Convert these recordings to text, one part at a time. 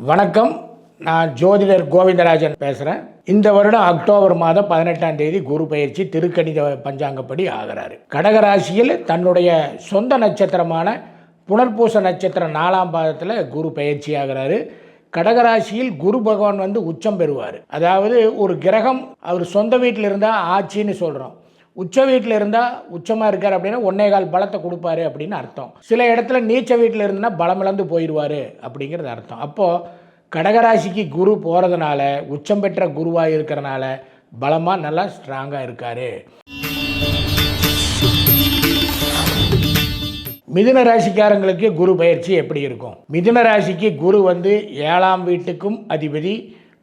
வணக்கம். நான் ஜோதிடர் கோவிந்தராஜன் பேசுகிறேன் இந்த வருடம் அக்டோபர் மாதம் பதினெட்டாம் தேதி குரு பயிற்சி திருக்கணித பஞ்சாங்கப்படி ஆகிறாரு. கடகராசியில் தன்னுடைய சொந்த நட்சத்திரமான புனர்பூச நட்சத்திரம் நாலாம் பாதத்தில் குரு பயிற்சி ஆகிறாரு. கடகராசியில் குரு பகவான் வந்து உச்சம் பெறுவார். அதாவது ஒரு கிரகம் அவர் சொந்த வீட்டில் இருந்தால் ஆட்சின்னு சொல்கிறோம் உச்ச வீட்டில் இருந்தால் உச்சமாக இருக்கார் அப்படின்னா ஒன்னே கால் பலத்தை கொடுப்பாரு அப்படின்னு அர்த்தம். சில இடத்துல நீச்ச வீட்டில் இருந்துன்னா பலம் இழந்து போயிடுவார் அப்படிங்கிறது அர்த்தம். அப்போது கடகராசிக்கு குரு போகிறதுனால உச்சம் பெற்ற குருவாக இருக்கிறனால பலமாக நல்லா ஸ்ட்ராங்காக இருக்கார். மிதுன ராசிக்காரங்களுக்கு குரு பயிற்சி எப்படி இருக்கும்? மிதுன ராசிக்கு குரு வந்து ஏழாம் வீட்டுக்கும் அதிபதி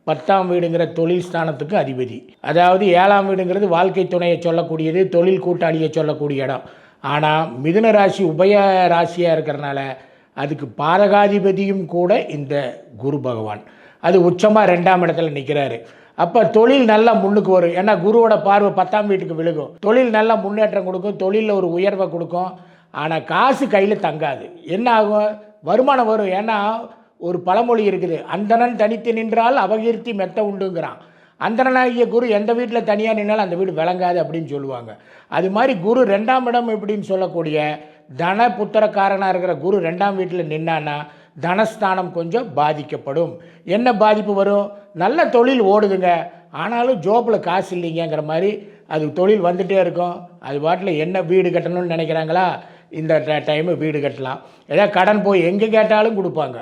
பத்தாம் வீடுங்கிற தொழில் ஸ்தானத்துக்கு அதிபதி. அதாவது ஏழாம் வீடுங்கிறது வாழ்க்கை துணையை சொல்லக்கூடியது தொழில் கூட்டாளியை சொல்லக்கூடிய இடம். ஆனால் மிதுன ராசி உபய ராசியாக இருக்கிறனால அதுக்கு பாதகாதிபதியும் கூட இந்த குரு பகவான். அது உச்சமாக ரெண்டாம் இடத்துல நிற்கிறாரு அப்போ தொழில் நல்லா முன்னுக்கு வரும். ஏன்னா குருவோட பார்வை பத்தாம் வீட்டுக்கு விழுகும். தொழில் நல்லா முன்னேற்றம் கொடுக்கும் தொழிலில் ஒரு உயர்வை கொடுக்கும். ஆனால் காசு கையில் தங்காது. என்ன ஆகும்? வருமானம் வரும். ஏன்னா ஒரு பழமொழி இருக்குது அந்தணன் தனித்து நின்றால் அபகீர்த்தி மெத்த உண்டுங்கிறான். அந்தனாகிய குரு எந்த வீட்டில் தனியாக நின்னாலும் அந்த வீடு விளங்காது அப்படின்னு சொல்லுவாங்க. அது மாதிரி குரு ரெண்டாம் இடம் எப்படின்னு சொல்லக்கூடிய தன புத்திரக்காரனாக இருக்கிற குரு ரெண்டாம் வீட்டில் நின்னான்னா தனஸ்தானம் கொஞ்சம் பாதிக்கப்படும். என்ன பாதிப்பு வரும்? நல்ல தொழில் ஓடுதுங்க. ஆனாலும் ஜோப்பில் காசு இல்லைங்கிற மாதிரி அது தொழில் வந்துகிட்டே இருக்கும். அது பாட்டில் என்ன வீடு கட்டணும்னு நினைக்கிறாங்களா? இந்த டைமு வீடு கட்டலாம். ஏதாவது கடன் போய் எங்கே கேட்டாலும் கொடுப்பாங்க.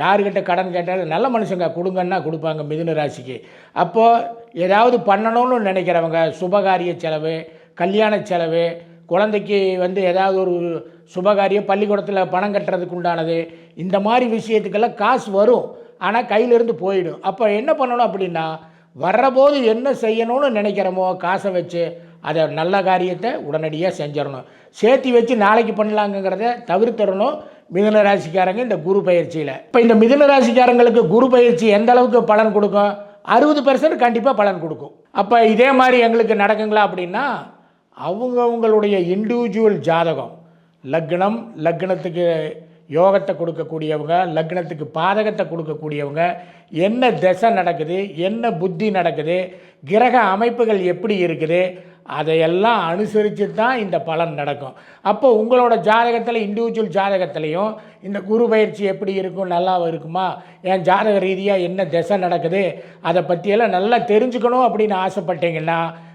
யாருக்கிட்ட கடன் கேட்டாலும் நல்ல மனுஷங்க கொடுங்கன்னா கொடுப்பாங்க மிதுன ராசிக்கு. அப்போது ஏதாவது பண்ணணும்னு நினைக்கிறவங்க சுபகாரிய செலவு கல்யாண செலவு குழந்தைக்கு வந்து ஏதாவது ஒரு சுபகாரியம் பள்ளிக்கூடத்தில் பணம் கட்டுறதுக்கு உண்டானது இந்த மாதிரி விஷயத்துக்கெல்லாம் காசு வரும். ஆனால் கையிலேருந்து போயிடும். அப்போ என்ன பண்ணணும் அப்படின்னா வர்றபோது என்ன செய்யணும்னு நினைக்கிறோமோ காசை வச்சு அதை நல்ல காரியத்தை உடனடியாக செஞ்சிடணும். சேர்த்து வச்சு நாளைக்கு பண்ணலாங்கிறத தவிர்த்திடணும். மிதுன ராசிக்காரங்க இந்த குரு பயிற்சியில். இப்போ இந்த மிதுன ராசிக்காரங்களுக்கு குரு பயிற்சி எந்த அளவுக்கு பலன் கொடுக்கும்? அறுபது பெர்சன்ட் கண்டிப்பாக பலன் கொடுக்கும். அப்போ இதே மாதிரி எங்களுக்கு நடக்குங்களா அப்படின்னா அவங்கவுங்களுடைய இண்டிவிஜுவல் ஜாதகம் லக்னம் லக்னத்துக்கு யோகத்தை கொடுக்கக்கூடியவங்க லக்னத்துக்கு பாதகத்தை கொடுக்கக்கூடியவங்க என்ன திசை நடக்குது என்ன புத்தி நடக்குது கிரக அமைப்புகள் எப்படி இருக்குது அதையெல்லாம் அனுசரித்து தான் இந்த பலன் நடக்கும். அப்போ உங்களோட ஜாதகத்தில் இண்டிவிஜுவல் ஜாதகத்திலையும் இந்த குரு பயிற்சி எப்படி இருக்கும் நல்லா இருக்குமா என் ஜாதக ரீதியாக என்ன திசை நடக்குது அதை பற்றியெல்லாம் நல்லா தெரிஞ்சுக்கணும் அப்படின்னு ஆசைப்பட்டீங்கன்னா